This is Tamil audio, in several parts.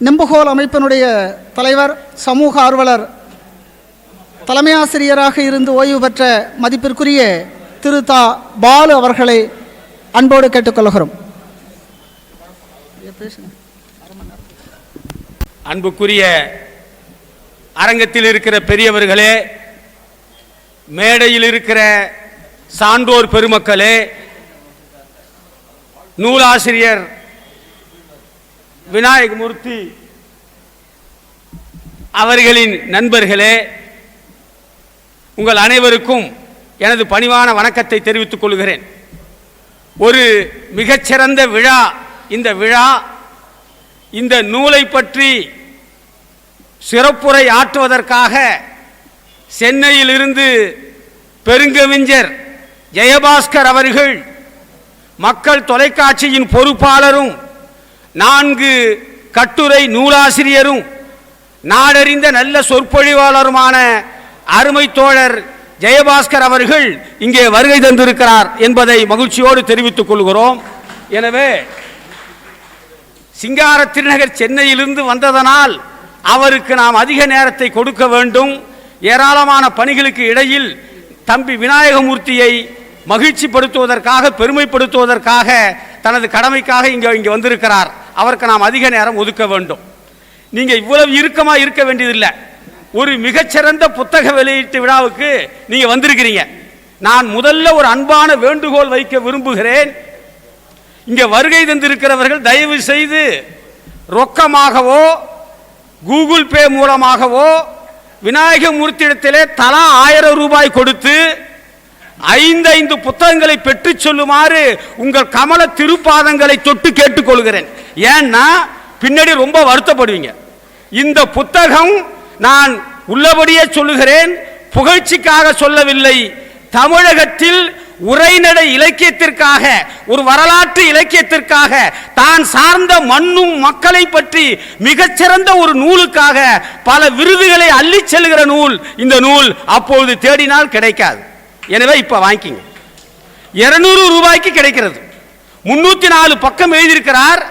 நெம்புகோல் அமைப்பினுடைய தலைவர் சமூக ஆர்வலர் தலைமை ஆசிரியராக இருந்து ஓய்வு பெற்ற மதிப்பிற்குரிய திரு தா. பாலு அவர்களை அன்போடு கேட்டுக்கொள்கிறோம். அன்புக்குரிய அரங்கத்தில் இருக்கிற பெரியவர்களே மேடையில் இருக்கிற சான்றோர் பெருமக்களே நூலாசிரியர் விநாயகமூர்த்தி அவர்களின் நண்பர்களே உங்கள் அனைவருக்கும் எனது பணிவான வணக்கத்தை தெரிவித்துக் கொள்கிறேன். ஒரு மிகச்சிறந்த விழா இந்த விழா இந்த நூலை பற்றி சிறப்புரை ஆற்றுவதற்காக சென்னையிலிருந்து பெருங்கவிஞர் ஜெயபாஸ்கர் அவர்கள் மக்கள் தொலைக்காட்சியின் பொறுப்பாளரும் நான்கு கட்டுரை நூலாசிரியரும் நாடறிந்த நல்ல சொற்பொழிவாளருமான அருமை தோழர் ஜெயபாஸ்கர் அவர்கள் இங்கே வருகை தந்திருக்கிறார் என்பதை மகிழ்ச்சியோடு தெரிவித்துக் கொள்கிறோம். எனவே சிங்கார திருநகர் சென்னையிலிருந்து வந்ததனால் அவருக்கு நாம் அதிக நேரத்தை கொடுக்க வேண்டும். ஏராளமான பணிகளுக்கு இடையில் தம்பி விநாயகமூர்த்தியை மகிழ்ச்சிப்படுத்துவதற்காக பெருமைப்படுத்துவதற்காக தனது கடமைக்காக இங்கே இங்கே வந்திருக்கிறார். அவருக்கு நாம் அதிக நேரம் ஒதுக்க வேண்டும். நீங்கள் இவ்வளவு இறுக்கமாக இருக்க வேண்டியதில்லை. ஒரு மிகச்சிறந்த புத்தக வெளியீட்டு விழாவுக்கு நீங்கள் வந்திருக்கிறீங்க. நான் முதல்ல ஒரு அன்பான வேண்டுகோள் வைக்க விரும்புகிறேன். இங்கே வருகை தந்திருக்கிறவர்கள் தயவு செய்து ரொக்கமாகவோ கூகுள் பே மூலமாகவோ விநாயகமூர்த்தியிடத்திலே தலா ஆயிரம் ரூபாய் கொடுத்து ஐந்தைந்து புத்தகங்களை பெற்றுச் சொல்லுமாறு உங்கள் கமல திருப்பாதங்களை தொட்டு கேட்டுக்கொள்கிறேன். ஏன்னா பின்னாடி ரொம்ப வருத்தப்படுவீங்க. இந்த புத்தகம் நான் உள்ளபடியே சொல்லுகிறேன் புகழ்ச்சிக்காக சொல்லவில்லை. தமிழகத்தில் உரைநடை இலக்கியத்திற்காக ஒரு வரலாற்று இலக்கியத்திற்காக தான் சார்ந்த மண்ணும் மக்களை பற்றி மிகச்சிறந்த ஒரு நூலுக்காக பல விருதுகளை அள்ளிச் செல்கிற நூல் இந்த நூல் அப்பொழுது தேடினால் கிடைக்காது. எனவே இப்போ வாங்கிக்கிங்க. இருநூறு ரூபாய்க்கு கிடைக்கிறது. முன்னூத்தி நாலு பக்கம் எழுதியிருக்கிறார்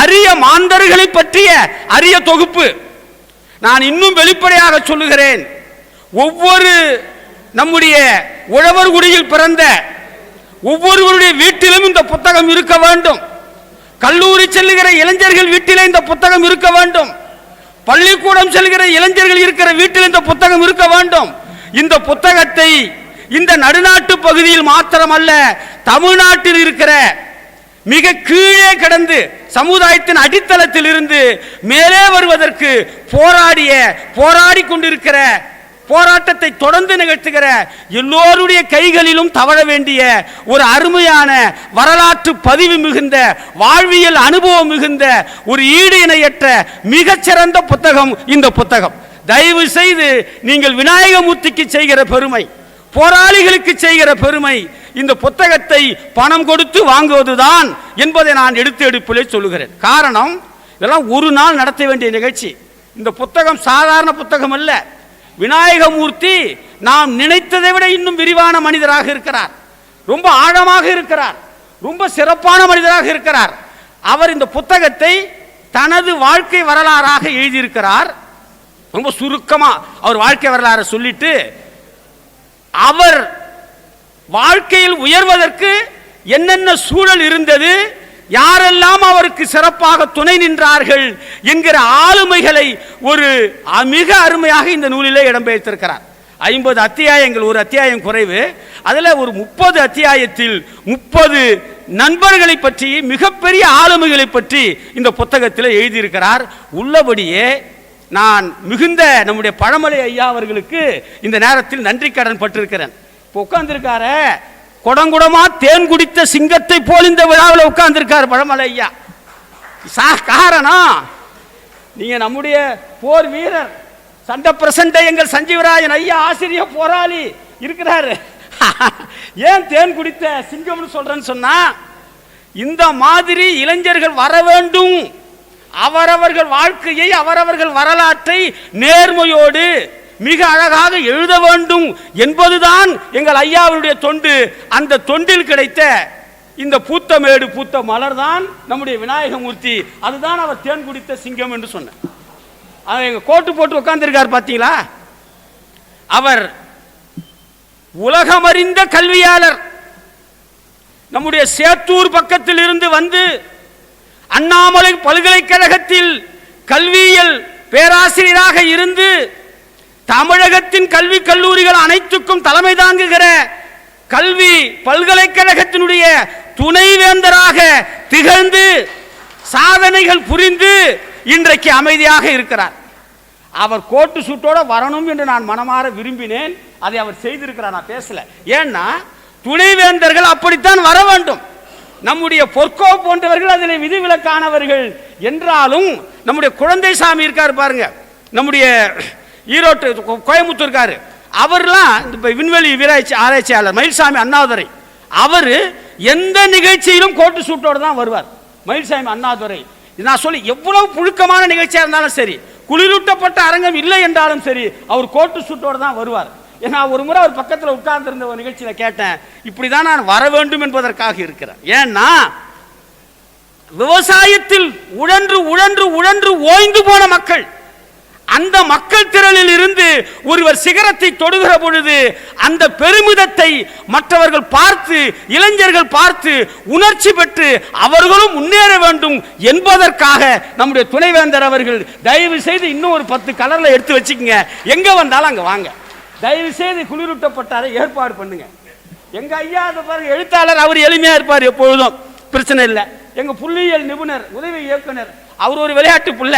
அரிய மாந்தர்களை பற்றிய அரிய தொகுப்பு. நான் இன்னும் வெளிப்படையாக சொல்லுகிறேன் ஒவ்வொரு நம்முடைய உழவர் குடியில் பிறந்த ஒவ்வொருவருடைய வீட்டிலும் இந்த புத்தகம் இருக்க வேண்டும். கல்லூரி செல்லுகிற இளைஞர்கள் வீட்டிலே இந்த புத்தகம் இருக்க வேண்டும். பள்ளிக்கூடம் செல்கிற இளைஞர்கள் இருக்கிற வீட்டில் இந்த புத்தகம் இருக்க வேண்டும். இந்த புத்தகத்தை இந்த நடுநாட்டு பகுதியில் மாத்திரமல்ல தமிழ்நாட்டில் இருக்கிற மிக கீழே கடந்து சமுதாயத்தின் அடித்தளத்தில் இருந்து மேலே வருவதற்கு போராடிய போராடி கொண்டிருக்கிற போராட்டத்தை தொடர்ந்து நிகழ்த்துகிற எல்லோருடைய கைகளிலும் தவழ வேண்டிய ஒரு அருமையான வரலாற்று பதிவு மிகுந்த வாழ்வியல் அனுபவம் மிகுந்த ஒரு ஈடு இணையற்ற மிகச்சிறந்த புத்தகம் இந்த புத்தகம். தயவு செய்து நீங்கள் விநாயகமூர்த்திக்கு செய்கிற பெருமை. போராளிகளுக்கு செய்கிற பெருமை இந்த புத்தகத்தை பணம் கொடுத்து வாங்குவதுதான் என்பதை நான் எடுத்து எடுப்பிலே சொல்லுகிறேன். காரணம் இதெல்லாம் ஒரு நாள் நடத்த வேண்டிய நிகழ்ச்சி. இந்த புத்தகம் சாதாரண புத்தகம் அல்ல. விநாயகமூர்த்தி நாம் நினைத்ததை விட இன்னும் விரிவான மனிதராக இருக்கிறார். ரொம்ப ஆழமாக இருக்கிறார். ரொம்ப சிறப்பான மனிதராக இருக்கிறார். அவர் இந்த புத்தகத்தை தனது வாழ்க்கை வரலாறாக எழுதியிருக்கிறார். ரொம்ப சுருக்கமாக அவர் வாழ்க்கை வரலாறை சொல்லிட்டு அவர் வாழ்க்கையில் உயர்வதற்கு என்னென்ன சூழல் இருந்தது யாரெல்லாம் அவருக்கு சிறப்பாக துணை நின்றார்கள் என்கிற ஆளுமைகளை ஒரு அ- மிக அருமையாக இந்த நூலிலே இடம்பெயர்த்திருக்கிறார் ஐம்பது அத்தியாயங்கள் ஒரு அத்தியாயம் குறைவு. அதில் ஒரு முப்பது அத்தியாயத்தில் முப்பது நண்பர்களை பற்றி மிகப்பெரிய ஆளுமைகளை பற்றி இந்த புத்தகத்தில் எழுதியிருக்கிறார். உள்ளபடியே நான் மிகுந்த நம்முடைய பழமலை ஐயா அவர்களுக்கு இந்த நேரத்தில் நன்றி கடன் பட்டிருக்கிறேன். இப்போ உட்கார்ந்திருக்காரு குடங்குடமா தேன் குடித்த சிங்கத்தை போல் இந்த விழாவில் உட்காந்துருக்கார் பழமலை ஐயா. சா காரணம் நீங்க நம்முடைய போர் வீரர் சண்டை பிரசண்டை எங்கள் சஞ்சீவராயன் ஐயா ஆசிரியர் போராளி இருக்கிறாரு. ஏன் தேன் குடித்த சிங்கம்னு சொல்றேன்னு சொன்னா இந்த மாதிரி இளைஞர்கள் வர வேண்டும். அவரவர்கள் வாழ்க்கையை அவரவர்கள் வரலாற்றை நேர்மையோடு மிக அழகாக எழுத வேண்டும் என்பதுதான் எங்கள் ஐயாவுடைய தொண்டு. அந்த தொண்டில் கிடைத்த இந்த பூத்த மேடு பூத்த மலர் தான் நம்முடைய விநாயகமூர்த்தி. அதுதான் அவர் தேன் குடித்த சிங்கம் என்று சொன்னார். அவர் எங்க கோட்டு போட்டு உட்கார்ந்துருக்கார் பார்த்தீங்களா? அவர் உலகமறிந்த கல்வியாளர். நம்முடைய சேத்தூர் பக்கத்தில் இருந்து வந்து அண்ணாமலை பல்கலைக்கழகத்தில் கல்வியியல் பேராசிரியராக இருந்து தமிழகத்தின் கல்வி கல்லூரிகள் அனைத்துக்கும் தலைமை தாங்குகிற கல்வி பல்கலைக்கழகத்தினுடைய துணைவேந்தராக திகழ்ந்து சாதனைகள் புரிந்து இன்றைக்கு அமைதியாக இருக்கிறார். அவர் கோட்டு சூட்டோட வரணும் என்று நான் மனமாற விரும்பினேன். அதை அவர் செய்திருக்கிறார் நான் பேசல. ஏன்னா துணைவேந்தர்கள் அப்படித்தான் வர வேண்டும். நம்முடைய பொற்கோ போன்றவர்கள் அதில் விதிவிலக்கானவர்கள் என்றாலும் நம்முடைய குழந்தை சாமி இருக்கார் பாருங்க. நம்முடைய ஈரோட்டு கோ- கோயம்புத்தூர் இருக்காரு. அவர்லாம் இந்த விண்வெளி வீராய்ச்சி ஆராய்ச்சியாளர் மயில்சாமி அண்ணாதுரை. அவர் எந்த நிகழ்ச்சியிலும் கோட்டு சூட்டோடு தான் வருவார். மயில்சாமி அண்ணாதுரை. நான் சொல்லி எவ்வளவு புழுக்கமான நிகழ்ச்சியாக இருந்தாலும் சரி குளிரூட்டப்பட்ட அரங்கம் இல்லை என்றாலும் சரி அவர் கோட்டு சூட்டோடு தான் வருவார். ஏன்னா ஒரு முறை அவர் பக்கத்தில் உட்கார்ந்திருந்த ஒரு நிகழ்ச்சியில் கேட்டேன் இப்படி தான் நான் வர வேண்டும் என்பதற்காக இருக்கிறேன். ஏன்னா விவசாயத்தில் உழன்று உழன்று உழன்று ஓய்ந்து போன மக்கள் அந்த மக்கள் திரளில் இருந்து ஒருவர் சிகரத்தை தொடுகிற பொழுது அந்த பெருமிதத்தை மற்றவர்கள் பார்த்து இளைஞர்கள் பார்த்து உணர்ச்சி பெற்று அவர்களும் முன்னேற வேண்டும் என்பதற்காக நம்முடைய துணைவேந்தர் அவர்கள் தயவு செய்து இன்னும் ஒரு பத்து கலரில் எடுத்து வச்சுக்கோங்க. எங்கே வந்தாலும் அங்கே வாங்க. தயவு செய்து குளிரூட்டப்பட்டாரை ஏற்பாடு பண்ணுங்க. எங்க ஐயா அதை பாருங்க எழுத்தாளர் அவர் எளிமையா இருப்பார் எப்பொழுதும். பிரச்சனை இல்லை. எங்க புள்ளியியல் நிபுணர் உதவி இயக்குனர் அவர் ஒரு விளையாட்டு புள்ள.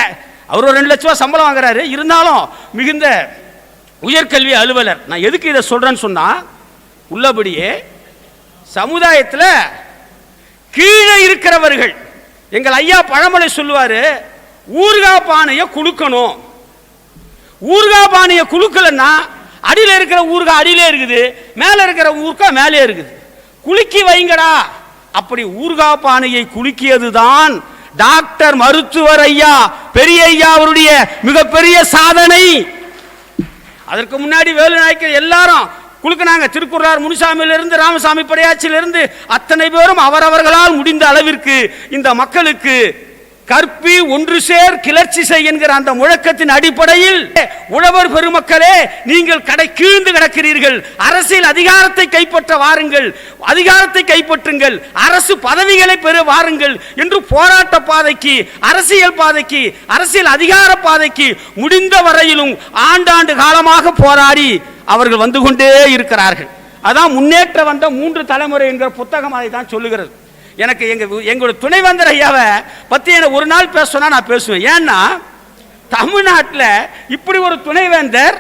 அவர் ஒரு ரெண்டு லட்ச ரூபா சம்பளம் வாங்குறாரு. இருந்தாலும் மிகுந்த உயர்கல்வி அலுவலர். நான் எதுக்கு இதை சொல்றேன்னு சொன்னா உள்ளபடியே சமுதாயத்தில் கீழே இருக்கிறவர்கள் எங்கள் ஐயா பழமொழி சொல்லுவாரு ஊர்கா பானையை குலுக்கணும். ஊர்கா பானையை குலுக்கலன்னா அடியில் இருக்கிற ஊருக்கா அடியிலே இருக்குது மேலே இருக்கிற ஊருக்கா மேலே இருக்குது. குலுக்கி வைங்கடா. அப்படி ஊர்கா பானையை குலுக்கியது தான் டாக்டர் மருத்துவர் ஐயா பெரிய ஐயா அவருடைய மிகப்பெரிய சாதனை. அதற்கு முன்னாடி வேலு நாயக்கர் எல்லாரும் குலுக்குனாங்க. திருக்குறார் முனிசாமியிலிருந்து ராமசாமி படையாச்சியிலிருந்து அத்தனை பேரும் அவரவர்களால் முடிந்த அளவிற்கு இந்த மக்களுக்கு கற்பி ஒன்று சேர் கிளர்ச்சி செய் என்கிற அந்த முழக்கத்தின் அடிப்படையில் உழவர் பெருமக்களே நீங்கள் கடை கீழ்ந்து கிடக்கிறீர்கள். அரசியல் அதிகாரத்தை கைப்பற்ற வாருங்கள். அதிகாரத்தை கைப்பற்றுங்கள். அரசு பதவிகளை பெற வாருங்கள் என்று போராட்ட பாதைக்கு அரசியல் பாதைக்கு அரசியல் அதிகார பாதைக்கு முடிந்த வரையிலும் ஆண்டாண்டு காலமாக போராடி அவர்கள் வந்து கொண்டே இருக்கிறார்கள். அதான் முன்னேற்ற வந்த மூன்று தலைமுறை என்கிற புத்தகம் அதை தான் சொல்லுகிறது. எனக்கு எங்கள் எங்களோட துணைவேந்தர் ஐயாவை பற்றி எனக்கு ஒரு நாள் பேச நான் பேசுவேன். ஏன்னா தமிழ்நாட்டில் இப்படி ஒரு துணைவேந்தர்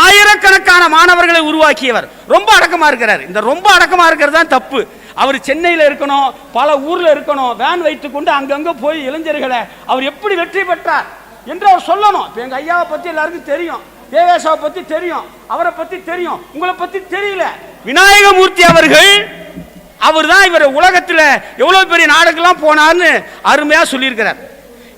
ஆயிரக்கணக்கான மாணவர்களை உருவாக்கியவர். ரொம்ப அடக்கமாக இருக்கிறார். இந்த ரொம்ப அடக்கமாக இருக்கிறது தான் தப்பு. அவர் சென்னையில் இருக்கணும் பல ஊரில் இருக்கணும் வேன் வைத்துக்கொண்டு அங்கங்கே போய் இளைஞர்களை அவர் எப்படி வெற்றி பெற்றார் என்று அவர் சொல்லணும். இப்போ எங்கள் ஐயாவை பற்றி எல்லாருக்கும் தெரியும். தேவேசாவை பற்றி தெரியும். அவரை பற்றி தெரியும். உங்களை பற்றி தெரியல. விநாயகமூர்த்தி அவர்கள் அவர் தான் இவர் உலகத்தில் எவ்வளோ பெரிய நாடுக்கெல்லாம் போனார்னு அருமையாக சொல்லியிருக்கிறார்.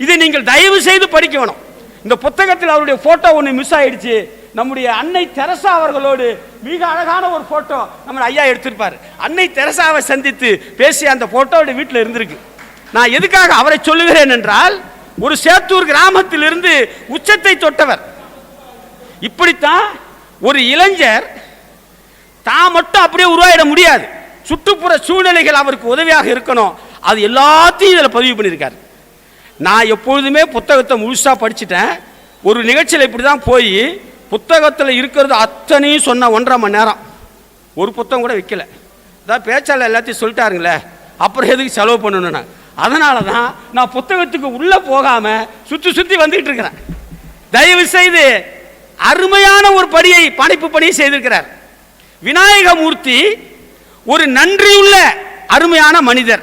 இதை நீங்கள் தயவு செய்து படிக்க வேணும். இந்த புத்தகத்தில் அவருடைய ஃபோட்டோ ஒன்று மிஸ் ஆயிடுச்சு. நம்முடைய அன்னை தெரசா அவர்களோடு மிக அழகான ஒரு ஃபோட்டோ நம்ம ஐயா எடுத்திருப்பார். அன்னை தெரசாவை சந்தித்து பேசிய அந்த ஃபோட்டோட வீட்டில் இருந்திருக்கு. நான் எதுக்காக அவரை சொல்லுகிறேன் என்றால் ஒரு சேத்தூர் கிராமத்திலிருந்து உச்சத்தை தொட்டவர். இப்படித்தான் ஒரு இளைஞர் தான் மட்டும் அப்படியே உருவாயிட முடியாது. சுற்றுப்புற சூழ்நிலைகள் அவருக்கு உதவியாக இருக்கணும். அது எல்லாத்தையும் இதில் பதிவு பண்ணியிருக்காரு. நான் எப்பொழுதுமே புத்தகத்தை முழுசாக படிச்சுட்டேன். ஒரு நிகழ்ச்சியில் இப்படி தான் போய் புத்தகத்தில் இருக்கிறது அத்தனையும் சொன்ன ஒன்றரை மணி நேரம். ஒரு புத்தகம் கூட வைக்கல. அதான் பேச்சாளர் எல்லாத்தையும் சொல்லிட்டாருங்களே அப்புறம் எதுக்கு செலவு பண்ணணும் நான் அதனால தான் நான் புத்தகத்துக்கு உள்ளே போகாமல் சுற்றி சுற்றி வந்துக்கிட்டு இருக்கிறேன். தயவு செய்து அருமையான ஒரு படியை படைப்பு பணியை செய்திருக்கிறார். விநாயகமூர்த்தி ஒரு நன்றியுள்ள அருமையான மனிதர்.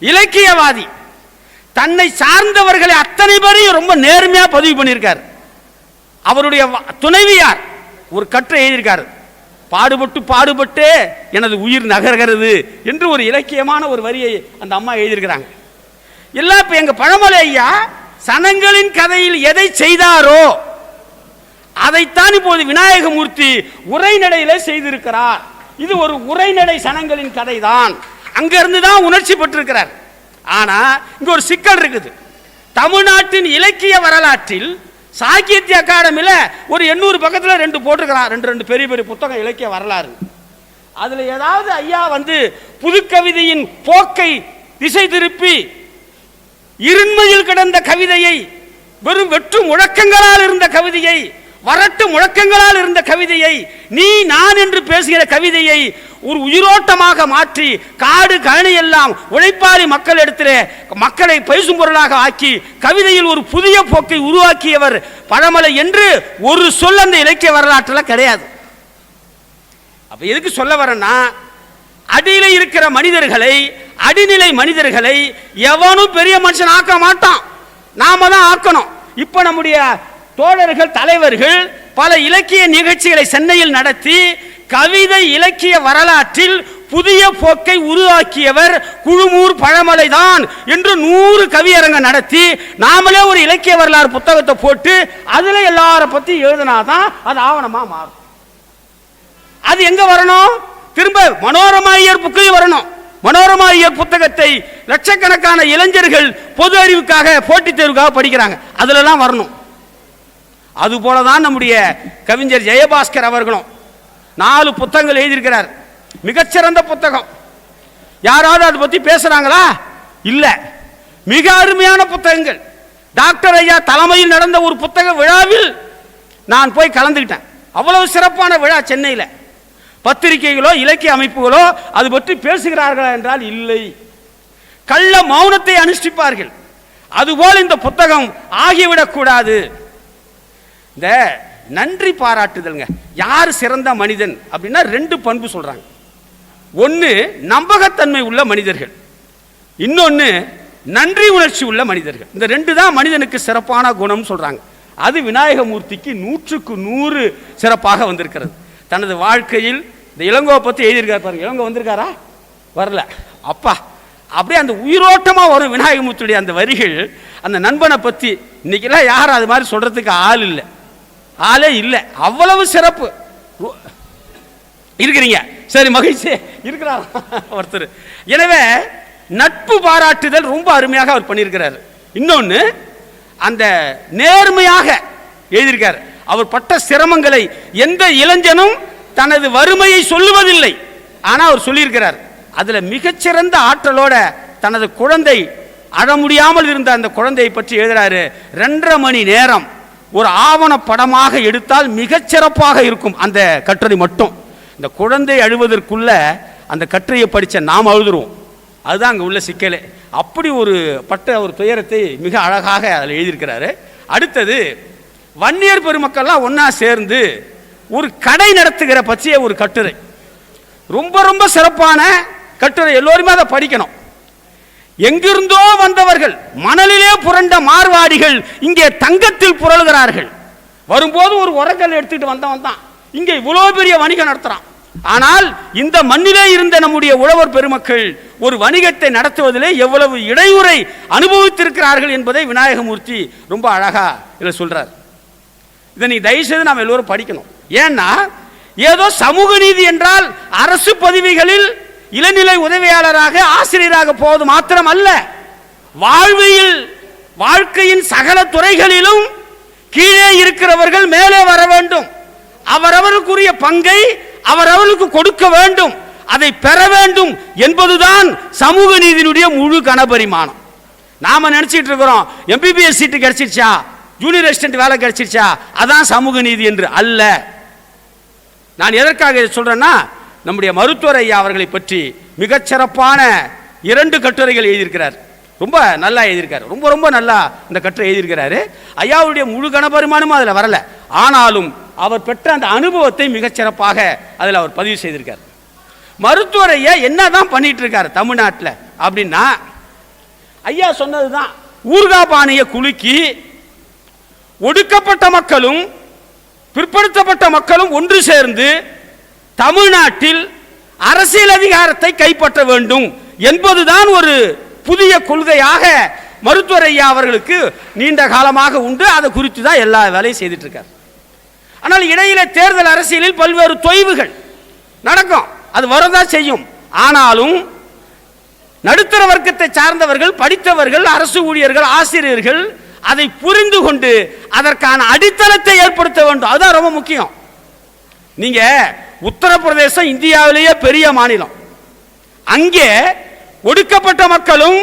இலக்கியவாதி. தன்னை சார்ந்தவர்களை அத்தனை பேரையும் ரொம்ப நேர்மையா பதிவு பண்ணியிருக்கார். அவருடைய துணைவியார் ஒரு கற்றை எழுதியிருக்கார். பாடுபட்டு பாடுபட்டு எனது உயிர் நகர்கிறது என்று ஒரு இலக்கியமான ஒரு வரியை அந்த அம்மா எழுதியிருக்கிறாங்க. எல்லாம் இப்ப எங்க பழமலை ஐயா சனங்களின் கதையில் எதை செய்தாரோ அதைத்தான் இப்போது விநாயகமூர்த்தி உரைநடையில செய்திருக்கிறார். இது ஒரு உரைநடை சனங்களின் கதை தான் அங்கிருந்து தான் உணர்ச்சி பெற்றிருக்கிறார். ஆனா இங்க ஒரு சிக்கல் இருக்குது. தமிழ்நாட்டின் இலக்கிய வரலாற்றில் சாகித்ய அகாடமியில் ஒரு எண்ணூறு பக்கத்தில் ரெண்டு போட்டிருக்கிறான். ரெண்டு ரெண்டு பெரிய பெரிய புத்தகம் இலக்கிய வரலாறு. அதில் ஏதாவது ஐயா வந்து புதுக்கவிதையின் போக்கை திசை திருப்பி இருண்மையில் கிடந்த கவிதையை வெறும் வெற்று முழக்கங்களால் இருந்த கவிதையை வரட்டு முழக்கங்களால் இருந்த கவிதையை நீ நான் என்று பேசுகிற கவிதையை ஒரு உயிரோட்டமாக மாற்றி காடு கழனி எல்லாம் உழைப்பாளி மக்கள் இடத்திலே மக்களை பேசும் பொருளாக ஆக்கி கவிதையில் ஒரு புதிய போக்கை உருவாக்கியவர் பழமலை என்று ஒரு சொல் அந்த இலக்கிய வரலாற்றில் கிடையாது. அப்ப எதுக்கு சொல்ல வரேன்னா அடியில் இருக்கிற மனிதர்களை அடிநிலை மனிதர்களை எவனும் பெரிய மனுஷன் ஆக்க மாட்டான். நாம தான் ஆக்கணும். இப்போ நம்முடைய தோழர்கள் தலைவர்கள் பல இலக்கிய நிகழ்ச்சிகளை சென்னையில் நடத்தி கவிதை இலக்கிய வரலாற்றில் புதிய போக்கை உருவாக்கியவர் குழுமூர் பழமலை தான் என்று நூறு கவியரங்க நடத்தி நாமளே ஒரு இலக்கிய வரலாறு புத்தகத்தை போட்டு அதுல எல்லார பத்தி எழுதினாதான் அது ஆவணமா மாறும். அது எங்க வரணும்? திரும்ப மனோரமா ஐயர் புக்கையும் வரணும். மனோரமா ஐயர் புத்தகத்தை லட்சக்கணக்கான இளைஞர்கள் பொது அறிவுக்காக போட்டித் தேர்வுக்காக படிக்கிறாங்க. அதுலலாம் வரணும். அதுபோல தான் நம்முடைய கவிஞர் ஜெயபாஸ்கர் அவர்களும் நாலு புத்தகங்கள் எழுதியிருக்கிறார். மிகச்சிறந்த புத்தகம். யாராவது அதை பற்றி பேசுகிறாங்களா இல்லை. மிக அருமையான புத்தகங்கள். டாக்டர் ஐயா தலைமையில் நடந்த ஒரு புத்தக விழாவில் நான் போய் கலந்துக்கிட்டேன் அவ்வளவு சிறப்பான விழா சென்னையில். பத்திரிகைகளோ இலக்கிய அமைப்புகளோ அது பற்றி பேசுகிறார்களா என்றால் இல்லை. கள்ள மௌனத்தை அனுஷ்டிப்பார்கள். அதுபோல் இந்த புத்தகம் ஆகிவிடக்கூடாது. இந்த நன்றி பாராட்டுதல்ங்க. யார் சிறந்த மனிதன் அப்படின்னா ரெண்டு பண்பு சொல்கிறாங்க ஒன்று நம்பகத்தன்மை உள்ள மனிதர்கள். இன்னொன்று நன்றி உணர்ச்சி உள்ள மனிதர்கள். இந்த ரெண்டு தான் மனிதனுக்கு சிறப்பான குணம்னு சொல்கிறாங்க அது விநாயகமூர்த்திக்கு நூற்றுக்கு நூறு சிறப்பாக வந்திருக்கிறது. தனது வாழ்க்கையில் இந்த இளங்கோவை பற்றி எழுதியிருக்காரு பாருங்க. இளங்கோ வந்திருக்காரா? வரல. அப்பா அப்படியே அந்த உயிரோட்டமாக வரும் விநாயகமூர்த்தியுடைய அந்த வரிகள் அந்த நண்பனை பற்றி இன்றைக்கெல்லாம் யாரும் அது மாதிரி சொல்கிறதுக்கு ஆள் இல்லை. ஆளே இல்லை. அவ்வளவு சிறப்பு. இருக்கிறீங்க. சரி மகிழ்ச்சி. இருக்கிறார் ஒருத்தர். எனவே நட்பு பாராட்டுதல் ரொம்ப அருமையாக அவர் பண்ணியிருக்கிறார். இன்னொன்று அந்த நேர்மையாக எழுதியிருக்கார். அவர் பட்ட சிரமங்களை எந்த இளைஞனும் தனது வறுமையை சொல்லுவதில்லை. ஆனால் அவர் சொல்லியிருக்கிறார் அதில் மிகச்சிறந்த ஆற்றலோட தனது குழந்தை அழ முடியாமல் இருந்த அந்த குழந்தையை பற்றி எழுதுறாரு ரெண்டரை மணி நேரம். ஒரு ஆவண படமாக எடுத்தால் மிகச்சிறப்பாக இருக்கும் அந்த கட்டுரை மட்டும். இந்த குழந்தை அழுவதற்குள்ள அந்த கட்டுரையை படித்த நாம் அழுதுருவோம். அதுதான் அங்கே உள்ள சிக்கலே. அப்படி ஒரு பட்ட ஒரு துயரத்தை மிக அழகாக அதில் எழுதியிருக்கிறாரு. அடுத்தது வன்னியர் பெருமக்கள்லாம் ஒன்றா சேர்ந்து ஒரு கடை நடத்துகிற பற்றிய ஒரு கட்டுரை. ரொம்ப ரொம்ப சிறப்பான கட்டுரை. எல்லோருமே அதை படிக்கணும். எங்கிருந்தோ வந்தவர்கள் மணலிலே புரண்ட மார்வாடிகள் இங்கே தங்கத்தில் புரளுகிறார்கள். வரும்போது ஒரு உரக்கல் எடுத்துட்டு வந்தவன் தான். இங்கே இவ்வளோ பெரிய வணிகம் நடத்துறான். ஆனால் இந்த மண்ணிலே இருந்த நம்முடைய உழவர் பெருமக்கள் ஒரு வணிகத்தை நடத்துவதிலே எவ்வளவு இடையூறை அனுபவித்திருக்கிறார்கள் என்பதை விநாயகமூர்த்தி ரொம்ப அழகா இதில் சொல்றார். இதை நீ தயவுசெய்து நாம் எல்லோரும் படிக்கணும். ஏன்னா ஏதோ சமூக நீதி என்றால் அரசு பதவிகளில் இளநிலை உதவியாளராக ஆசிரியராக போவது மாத்திரம் அல்ல வாழ்வியல் வாழ்க்கையின் சகல துறைகளிலும் கீழே இருக்கிறவர்கள் மேலே வர வேண்டும். அவரவருக்குரிய பங்கை அவரவர்களுக்கு கொடுக்க வேண்டும். அதை பெற வேண்டும் என்பதுதான் சமூக நீதியினுடைய முழு கனபரிமாணம். நாம நினைச்சிட்டு இருக்கிறோம் எம்பிபிஎஸ் சீட்டு கிடைச்சிருச்சா? ஜூனியர் அசிஸ்டன்ட் வேலை கிடைச்சிருச்சா? அதான் சமூக நீதி என்று அல்ல. நான் எதற்காக சொல்றேன்னா நம்முடைய மருத்துவர் ஐயா அவர்களை பற்றி மிகச்சிறப்பான இரண்டு கட்டுரைகள் எழுதியிருக்கிறார். ரொம்ப நல்லா எழுதியிருக்காரு. ரொம்ப ரொம்ப நல்லா இந்த கட்டுரை எழுதியிருக்கிறாரு. ஐயாவுடைய முழு கனபரிமானமும் அதில் வரல. ஆனாலும் அவர் பெற்ற அந்த அனுபவத்தை மிகச்சிறப்பாக அதில் அவர் பதிவு செய்திருக்கார். மருத்துவர் ஐயா என்னதான் பண்ணிட்டு இருக்காரு தமிழ்நாட்டில் அப்படின்னா ஐயா சொன்னது தான் ஊர்கா பானையை குலுக்கி ஒடுக்கப்பட்ட மக்களும் பிற்படுத்தப்பட்ட மக்களும் ஒன்று சேர்ந்து தமிழ்நாட்டில் அரசியல் அதிகாரத்தை கைப்பற்ற வேண்டும் என்பதுதான் ஒரு புதிய கொள்கையாக மருத்துவர் ஐயா அவர்களுக்கு நீண்ட காலமாக உண்டு. அதை குறித்து தான் எல்லா வேலையும் செய்துட்டு இருக்கார் ஆனால் இடையில தேர்தல் அரசியலில் பல்வேறு தொய்வுகள் நடக்கும். அது வரதா செய்யும். ஆனாலும் நடுத்தர வர்க்கத்தை சார்ந்தவர்கள் படித்தவர்கள் அரசு ஊழியர்கள் ஆசிரியர்கள் அதை புரிந்து கொண்டு அதற்கான அடித்தளத்தை ஏற்படுத்த வேண்டும். அதுதான் ரொம்ப முக்கியம். நீங்கள் உத்தரப்பிரதேசம் இந்தியாவிலேயே பெரிய மாநிலம். அங்கே ஒடுக்கப்பட்ட மக்களும்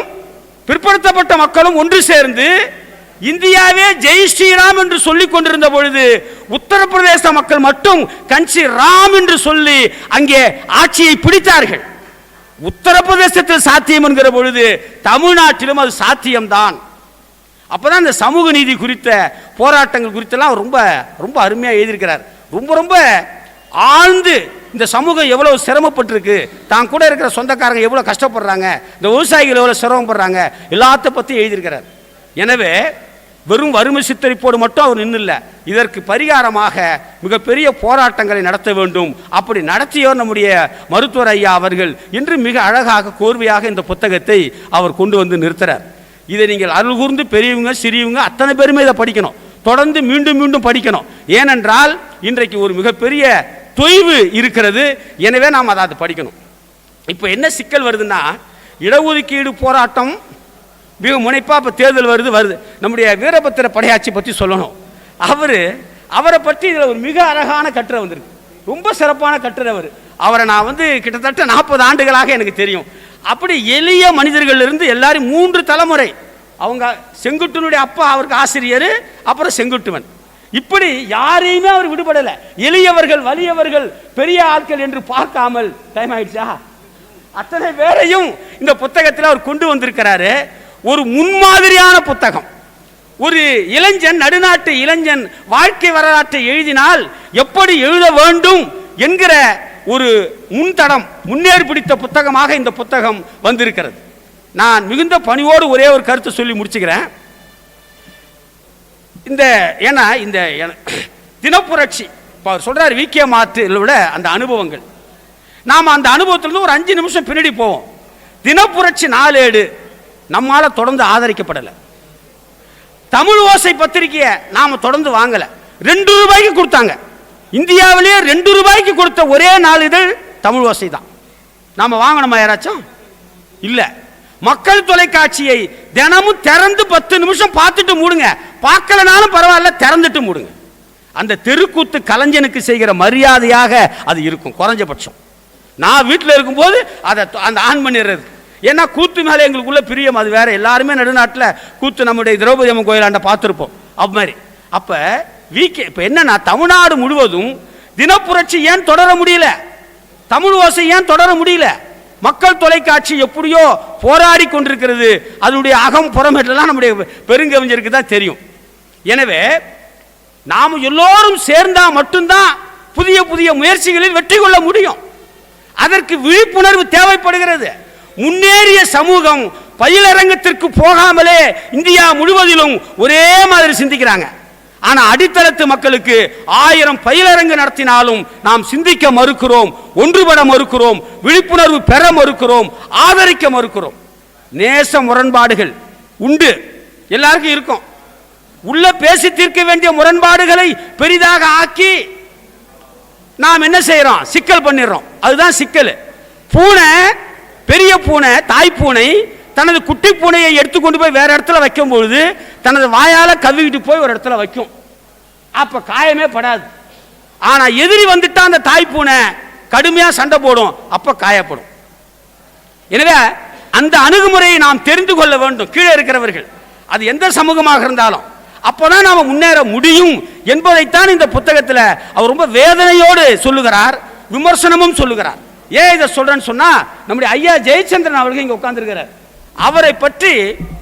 பிற்படுத்தப்பட்ட மக்களும் ஒன்று சேர்ந்து இந்தியாவே ஜெய் ஸ்ரீராம் என்று சொல்லிக் கொண்டிருந்த பொழுது உத்தரப்பிரதேச மக்கள் மட்டும் கன்சி ராம் என்று சொல்லி அங்கே ஆட்சியை பிடித்தார்கள். உத்தரப்பிரதேசத்தில் சாத்தியம் என்கிற பொழுது தமிழ்நாட்டிலும் அது சாத்தியம்தான். அப்போதான் இந்த சமூக நீதி குறித்த போராட்டங்கள் குறித்தெல்லாம் ரொம்ப ரொம்ப அருமையாக எழுதியிருக்கிறார். ரொம்ப ரொம்ப ஆழ்ந்து இந்த சமூகம் எவ்வளவு சிரமப்பட்டிருக்கு தான் கூட இருக்கிற சொந்தக்காரங்க எவ்வளவு கஷ்டப்படுறாங்க இந்த விவசாயிகள் எவ்வளவு சிரமப்படுறாங்க எல்லாத்த பத்தி எழுதியிருக்கிறார். எனவே வெறும் வறுமை சித்தரிப்போடு மட்டும் அவர் நின்றுல இதற்கு பரிகாரமாக மிகப்பெரிய போராட்டங்களை நடத்த வேண்டும். அப்படி நடத்தியோர் நம்முடைய மருத்துவர் ஐயா அவர்கள் இன்று மிக அழகாக கோர்வையாக இந்த புத்தகத்தை அவர் கொண்டு வந்து நிறுத்துறார். இதை நீங்கள் அருள் கூர்ந்து பெரியவங்க சிறியவங்க அத்தனை பேருமே இதை படிக்கணும். தொடர்ந்து மீண்டும் மீண்டும் படிக்கணும். ஏனென்றால் இன்றைக்கு ஒரு மிகப்பெரிய தொய்வு இருக்கிறது. எனவே நாம் அதை படிக்கணும். இப்போ என்ன சிக்கல் வருதுன்னா இடஒதுக்கீடு போராட்டம் மிக முனைப்பாக இப்போ தேர்தல் வருது வருது. நம்முடைய வீரபத்திர படையாட்சி பற்றி சொல்லணும். அவர் அவரை பற்றி இதில் ஒரு மிக அழகான கட்டுரை வந்திருக்கு. ரொம்ப சிறப்பான கட்டுரை அவர். அவரை நான் வந்து கிட்டத்தட்ட நாற்பது ஆண்டுகளாக எனக்கு தெரியும். அப்படி எளிய மனிதர்களிலிருந்து எல்லாரும் மூன்று தலைமுறை. அவங்க செங்குட்டுனுடைய அப்பா அவருக்கு ஆசிரியர் அப்புறம் செங்குட்டுவன். இப்படி யாரையுமே அவர் விடுபடலை. எளியவர்கள் வலியவர்கள் பெரிய ஆட்கள் என்று பார்க்காமல் டைம் ஆயிடுச்சா? அத்தனை பேரையும் இந்த புத்தகத்தில் அவர் கொண்டு வந்திருக்கிறாரு. ஒரு முன்மாதிரியான புத்தகம். ஒரு இளைஞன் நடுநாட்டு இளைஞன் வாழ்க்கை வரலாற்றை எழுதினால் எப்படி எழுத வேண்டும் என்கிற ஒரு முன்தடம் முன்னேறி பிடித்த புத்தகமாக இந்த புத்தகம் வந்திருக்கிறது. நான் மிகுந்த பணியோடு ஒரே ஒரு கருத்தை சொல்லி முடிச்சுக்கிறேன். இந்த ஏன்னா இந்த தினப்புரட்சி இப்போ அவர் சொல்கிறார் விகே மாற்றில் விட அந்த அனுபவங்கள். நாம் அந்த அனுபவத்திலிருந்து ஒரு அஞ்சு நிமிஷம் பின்னாடி போவோம். தினப்புரட்சி நாளேடு நம்மால் தொடர்ந்து ஆதரிக்கப்படலை. தமிழ் ஓசை பத்திரிக்கையை நாம் தொடர்ந்து வாங்கலை. ரெண்டு ரூபாய்க்கு கொடுத்தாங்க. இந்தியாவிலேயே ரெண்டு ரூபாய்க்கு கொடுத்த ஒரே நாளிதழ் தமிழ் ஓசை தான். நாம் வாங்கணுமா யாராச்சும்? இல்லை. மக்கள் தொலைக்காட்சியை தினமும் திறந்து பத்து நிமிஷம் பார்த்துட்டு மூடுங்க. பார்க்கலனாலும் பரவாயில்ல திறந்துட்டு மூடுங்க. அந்த தெருக்கூத்து கலைஞனுக்கு செய்கிற மரியாதையாக அது இருக்கும் குறைஞ்சபட்சம். நான் வீட்டில் இருக்கும்போது அதை அந்த ஆன் பண்ணிடுறது ஏன்னா கூத்து மேலே எங்களுக்குள்ள பிரியம் அது வேற. எல்லாருமே நடுநாட்டில் கூத்து நம்முடைய திரௌபதி அம்மன் கோயிலாண்ட பார்த்துருப்போம் அது மாதிரி. அப்போ வீக்கே இப்போ என்னன்னா தமிழ்நாடு முழுவதும் தினப்புரட்சி ஏன் தொடர முடியல? தமிழ் ஓசை ஏன் தொடர முடியல? மக்கள் தொலைக்காட்சி எப்படியோ போராடி கொண்டிருக்கிறது. அதனுடைய அகம் புறம் எல்லாம் நம்முடைய பெருங்கவிஞருக்கு தான் தெரியும். எனவே நாம் எல்லோரும் சேர்ந்தால் மட்டும்தான் புதிய புதிய முயற்சிகளில் வெற்றி கொள்ள முடியும். அதற்கு விழிப்புணர்வு தேவைப்படுகிறது. முன்னேறிய சமூகம் பயிலரங்கத்திற்கு போகாமலே இந்தியா முழுவதிலும் ஒரே மாதிரி சிந்திக்கிறாங்க. ஆனா அடித்தளத்து மக்களுக்கு ஆயிரம் பயிலரங்கு நடத்தினாலும் நாம் சிந்திக்க மறுக்கிறோம் ஒன்றுபட மறுக்கிறோம் விழிப்புணர்வு பெற மறுக்கிறோம் ஆதரிக்க மறுக்கிறோம். நேச முரண்பாடுகள் உண்டு. எல்லாருக்கும் இருக்கும். உள்ள பேசி தீர்க்க வேண்டிய முரண்பாடுகளை பெரிதாக ஆக்கி நாம் என்ன செய்யறோம் சிக்கல் பண்ணிடுறோம் அதுதான் சிக்கல். பூனை பெரிய பூனை தாய் பூனை தனது குட்டி பூனையை எடுத்து கொண்டு போய் வேற இடத்துல வைக்கும் பொழுது தனது வாயால் கவ்விக்கிட்டு போய் ஒரு இடத்துல வைக்கும். அப்போ காயமே படாது. ஆனால் எதிரி வந்துட்டா அந்த தாய் பூனை சண்டை போடும். அப்போ காயப்படும். எனவே அந்த அணுகுமுறையை நாம் தெரிந்து கொள்ள வேண்டும். கீழே இருக்கிறவர்கள். அது எந்த சமூகமாக இருந்தாலும். அப்போதான் நாம் முன்னேற முடியும் என்பதைத்தான் இந்த புத்தகத்தில் அவர் ரொம்ப வேதனையோடு சொல்லுகிறார். விமர்சனமும் சொல்லுகிறார். ஏன் இதை சொல்கிறேன்னு சொன்னா நம்முடைய ஐயா ஜெயச்சந்திரன் அவர்கள் இங்கே உட்காந்துருக்கிறார் அவரை பற்றி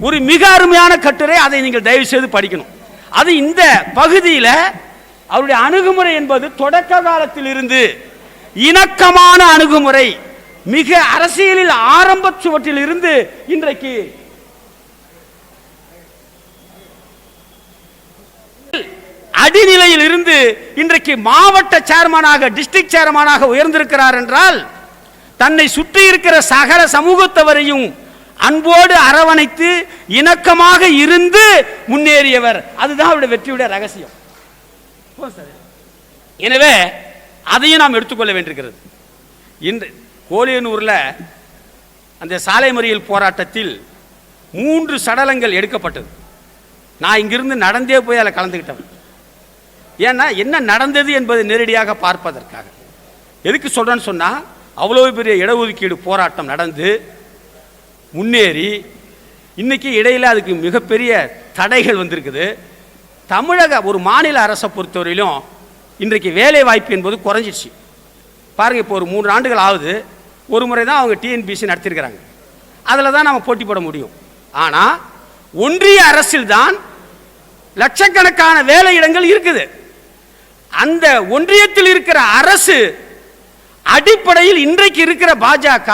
ஒரு மிக அருமையான கட்டுரை அதை நீங்கள் தயவு செய்து படிக்கணும். அது இந்த பகுதியில் அவருடைய அணுகுமுறை என்பது தொடக்க காலத்தில் இருந்து இணக்கமான அணுகுமுறை மிக அரசியலில் ஆரம்ப சுவற்றில் இருந்து இன்றைக்கு அடிநிலையில் இருந்து இன்றைக்கு மாவட்ட சேர்மனாக டிஸ்ட்ரிக்ட் சேர்மனாக உயர்ந்திருக்கிறார் என்றால் தன்னை சுற்றி இருக்கிற சகல சமூகத்தவரையும் அன்போடு அரவணைத்து இணக்கமாக இருந்து முன்னேறியவர். அதுதான் அவருடைய வெற்றியுடைய ரகசியம். எனவே அதையும் நாம் எடுத்துக்கொள்ள வேண்டியிருக்கிறது. இன்று கோலியனூரில் அந்த சாலை மறியல் போராட்டத்தில் மூன்று சடலங்கள் எடுக்கப்பட்டது. நான் இங்கிருந்து நடந்தே போய் அதில் கலந்துக்கிட்டவன். ஏன்னா என்ன நடந்தது என்பதை நேரடியாக பார்ப்பதற்காக. எதுக்கு சொல்கிறேன்னு சொன்னால் அவ்வளோ பெரிய இடஒதுக்கீடு போராட்டம் நடந்து முன்னேறி இன்றைக்கி இடையில் அதுக்கு மிகப்பெரிய தடைகள் வந்திருக்குது. தமிழக ஒரு மாநில அரசை பொறுத்தவரையிலும் இன்றைக்கு வேலை வாய்ப்பு என்பது குறைஞ்சிடுச்சு. பாருங்கள் இப்போ ஒரு மூன்று ஆண்டுகள் ஆகுது. ஒரு முறை தான் அவங்க டிஎன்பிசி நடத்தியிருக்கிறாங்க அதில் தான் நம்ம போட்டி போட முடியும். ஆனால் ஒன்றிய அரசில் தான் லட்சக்கணக்கான வேலை இடங்கள் இருக்குது. அந்த ஒன்றியத்தில் இருக்கிற அரசு அடிப்படையில் இன்றைக்கு இருக்கிற பாஜக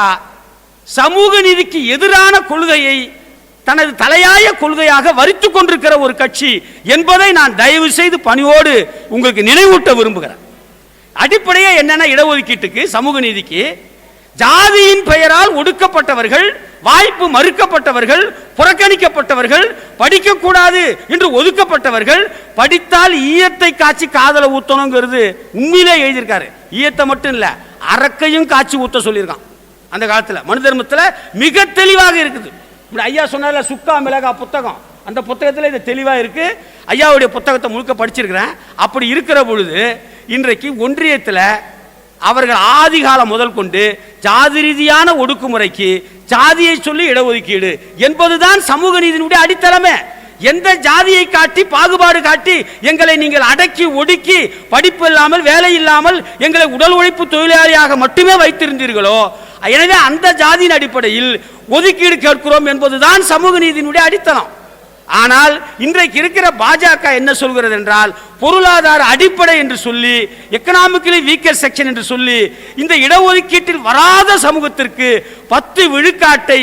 சமூக நீதிக்கு எதிரான கொள்கையை தனது தலையாய கொள்கையாக வரித்து கொண்டிருக்கிற ஒரு கட்சி என்பதை நான் தயவு செய்து பணியோடு உங்களுக்கு நினைவூட்ட விரும்புகிறேன். அடிப்படையே என்னென்ன இடஒதுக்கீட்டுக்கு சமூக நீதிக்கு ஜாதியின் பெயரால் ஒடுக்கப்பட்டவர்கள் வாய்ப்பு மறுக்கப்பட்டவர்கள் புறக்கணிக்கப்பட்டவர்கள் படிக்கக்கூடாது என்று ஒதுக்கப்பட்டவர்கள் படித்தால் ஈயத்தை காய்ச்சி காதல ஊத்தணுங்கிறது உண்மையிலே எழுதியிருக்காரு. ஈயத்தை மட்டும் இல்ல அரக்கையும் காய்ச்சி ஊத்த சொல்லியிருக்கான். அந்த காலத்தில். மனு தர்மத்தில் மிக தெளிவாக இருக்குது. இப்படி ஐயா சொன்னால சுக்கா மிளகா புத்தகம். அந்த புத்தகத்தில் இது தெளிவாக இருக்கு. ஐயாவுடைய புத்தகத்தை முழுக்க படிச்சிருக்கிறேன். அப்படி இருக்கிற பொழுது இன்றைக்கு ஒன்றியத்தில் அவர்கள் ஆதிகாலம் முதல் கொண்டு ஜாதி ரீதியான ஒடுக்குமுறைக்கு ஜாதியை சொல்லி இடஒதுக்கீடு என்பதுதான் சமூக நீதியினுடைய அடித்தளமே. எந்த ஜாதியை காட்டி பாகுபாடு காட்டி எங்களை நீங்கள் அடக்கி ஒடுக்கி படிப்பு இல்லாமல் வேலை இல்லாமல் எங்களை உடல் உழைப்பு தொழிலாளியாக மட்டுமே வைத்திருந்தீர்களோ? எனவே அந்த ஜாதியின் அடிப்படையில் ஒதுக்கீடு கேட்கிறோம் என்பதுதான் சமூக நீதியினுடைய அடித்தளம். ஆனால் இன்றைக்கு இருக்கிற பாஜக என்ன சொல்கிறது என்றால் பொருளாதார அடிப்படை என்று சொல்லி எக்கனாமிக்கலி வீக்கர் செக்ஷன் என்று சொல்லி இந்த இடஒதுக்கீட்டில் வராத சமூகத்திற்கு பத்து விழுக்காட்டை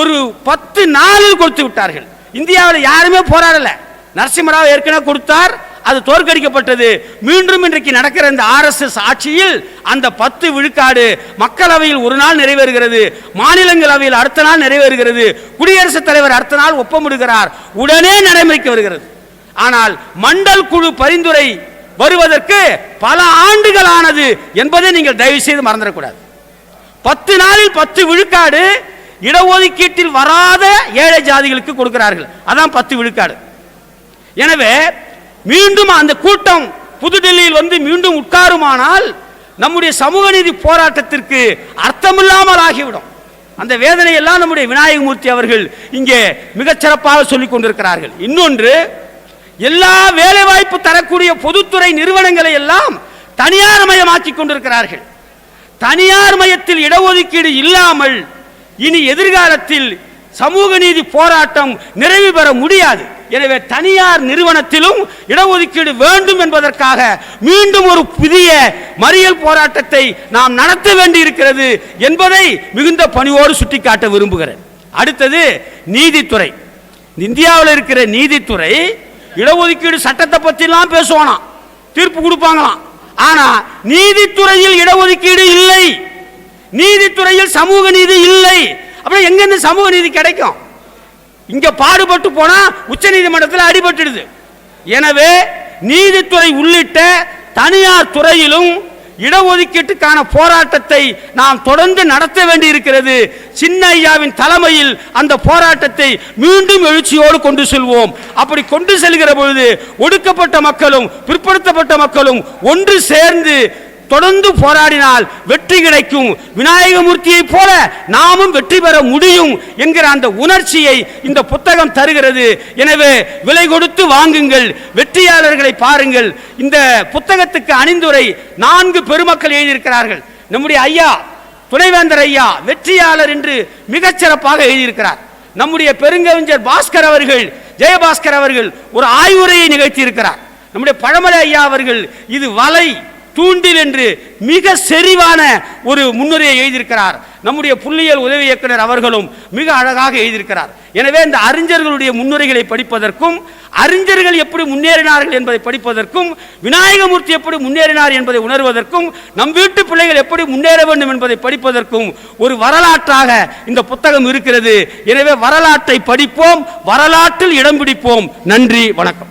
ஒரு பத்து நாளில் கொடுத்து விட்டார்கள். இந்தியாவில் யாருமே போராடல. நரசிம்மராவ் ஏற்கனவே கொடுத்தார் அது தோற்கடிக்கப்பட்டது. மீண்டும் இன்றைக்கு நடக்கிற இந்த ஆர்எஸ்எஸ் ஆட்சியில் அந்த பத்து விழுக்காடு மக்களவையில் ஒரு நாள் நிறைவேறுகிறது. மாநிலங்களவையில் அடுத்த நாள் நிறைவேறுகிறது. குடியரசுத் தலைவர் அடுத்த நாள் ஒப்பமிடுகிறார். உடனே நடைமுறைக்கு வருகிறது. ஆனால் மண்டல் குழு பரிந்துரை வருவதற்கு பல ஆண்டுகள் ஆனது என்பதை நீங்கள் தயவு செய்து மறந்துடக்கூடாது. பத்து நாளில் பத்து விழுக்காடு இடஒதுக்கீட்டில் வராத ஏழை ஜாதிகளுக்கு கொடுக்கிறார்கள். அதான் பத்து விழுக்காடு. எனவே மீண்டும் அந்த கூட்டம் புதுடெல்லியில் வந்து மீண்டும் உட்காருமானால் நம்முடைய சமூக நீதி போராட்டத்திற்கு அர்த்தமில்லாமல் ஆகிவிடும். அந்த வேதனையெல்லாம் நம்முடைய விநாயகமூர்த்தி அவர்கள் இங்கே மிகச்சிறப்பாக சொல்லிக் கொண்டிருக்கிறார்கள். இன்னொன்று எல்லா வேலை வாய்ப்பு தரக்கூடிய பொதுத்துறை நிறுவனங்களை எல்லாம் தனியார் மயமாக்கி கொண்டிருக்கிறார்கள். தனியார் மயத்தில் இடஒதுக்கீடு இல்லாமல் இனி எதிர்காலத்தில் சமூக நீதி போராட்டம் நிறைவு பெற முடியாது. எனவே தனியார் நிறுவனத்திலும் இடஒதுக்கீடு வேண்டும் என்பதற்காக மீண்டும் ஒரு புதிய மறியல் போராட்டத்தை நாம் நடத்த வேண்டி இருக்கிறது என்பதை மிகுந்த பணியோடு சுட்டிக்காட்ட விரும்புகிறேன். அடுத்தது நீதித்துறை. இந்தியாவில் இருக்கிற நீதித்துறை இடஒதுக்கீடு சட்டத்தை பற்றிலாம் பேசுவானாம். தீர்ப்பு கொடுப்பாங்களாம். ஆனால் நீதித்துறையில் இடஒதுக்கீடு இல்லை. நீதித்துறையில் சமூக நீதி இல்லை. அப்புறம் எங்கிருந்து சமூக நீதி கிடைக்கும்? இங்க பாடுபட்டு போனா உச்ச நீதிமன்றத்தில் அடிபட்டுடுது. எனவே நீதித்துறை உள்ளிட்ட தனியார் துறையிலும் இடஒதுக்கீட்டுக்கான போராட்டத்தை நாம் தொடர்ந்து நடத்த வேண்டியிருக்கிறது. சின்ன ஐயாவின் தலைமையில் அந்த போராட்டத்தை மீண்டும் எழுச்சியோடு கொண்டு செல்வோம். அப்படி கொண்டு செல்கிற பொழுது ஒடுக்கப்பட்ட மக்களும் பிற்படுத்தப்பட்ட மக்களும் ஒன்று சேர்ந்து தொடர்ந்து போராடினால் வெற்றி கிடைக்கும். விநாயகமூர்த்தியைப் போல நாமும் வெற்றி பெற முடியும் என்கிற அந்த உணர்ச்சியை இந்த புத்தகம் தருகிறது. எனவே விலை கொடுத்து வாங்குங்கள் வெற்றியாளர்களை பாருங்கள். இந்த புத்தகத்துக்கு அணிந்துரை நான்கு பெருமக்கள் எழுதியிருக்கிறார்கள். நம்முடைய ஐயா துணைவேந்தர் ஐயா வெற்றியாளர் என்று மிகச்சிறப்பாக எழுதியிருக்கிறார். நம்முடைய பெருங்கவிஞர் பாஸ்கர் அவர்கள் ஜெயபாஸ்கர் அவர்கள் ஒரு ஆய்வுரையை நிகழ்த்தியிருக்கிறார். நம்முடைய பழமலை ஐயா அவர்கள் இது வலை. தூண்டில் என்று மிக செறிவான ஒரு முன்னுரையை எழுதியிருக்கிறார். நம்முடைய புள்ளியியல் உதவி இயக்குனர் அவர்களும் மிக அழகாக எழுதியிருக்கிறார். எனவே இந்த அறிஞர்களுடைய முன்னுரைகளை படிப்பதற்கும் அறிஞர்கள் எப்படி முன்னேறினார்கள் என்பதை படிப்பதற்கும் விநாயகமூர்த்தி எப்படி முன்னேறினார் என்பதை உணர்வதற்கும் நம் வீட்டு பிள்ளைகள் எப்படி முன்னேற வேண்டும் என்பதை படிப்பதற்கும் ஒரு வரலாற்றாக இந்த புத்தகம் இருக்கிறது. எனவே வரலாற்றை படிப்போம் வரலாற்றில் இடம் பிடிப்போம். நன்றி வணக்கம்.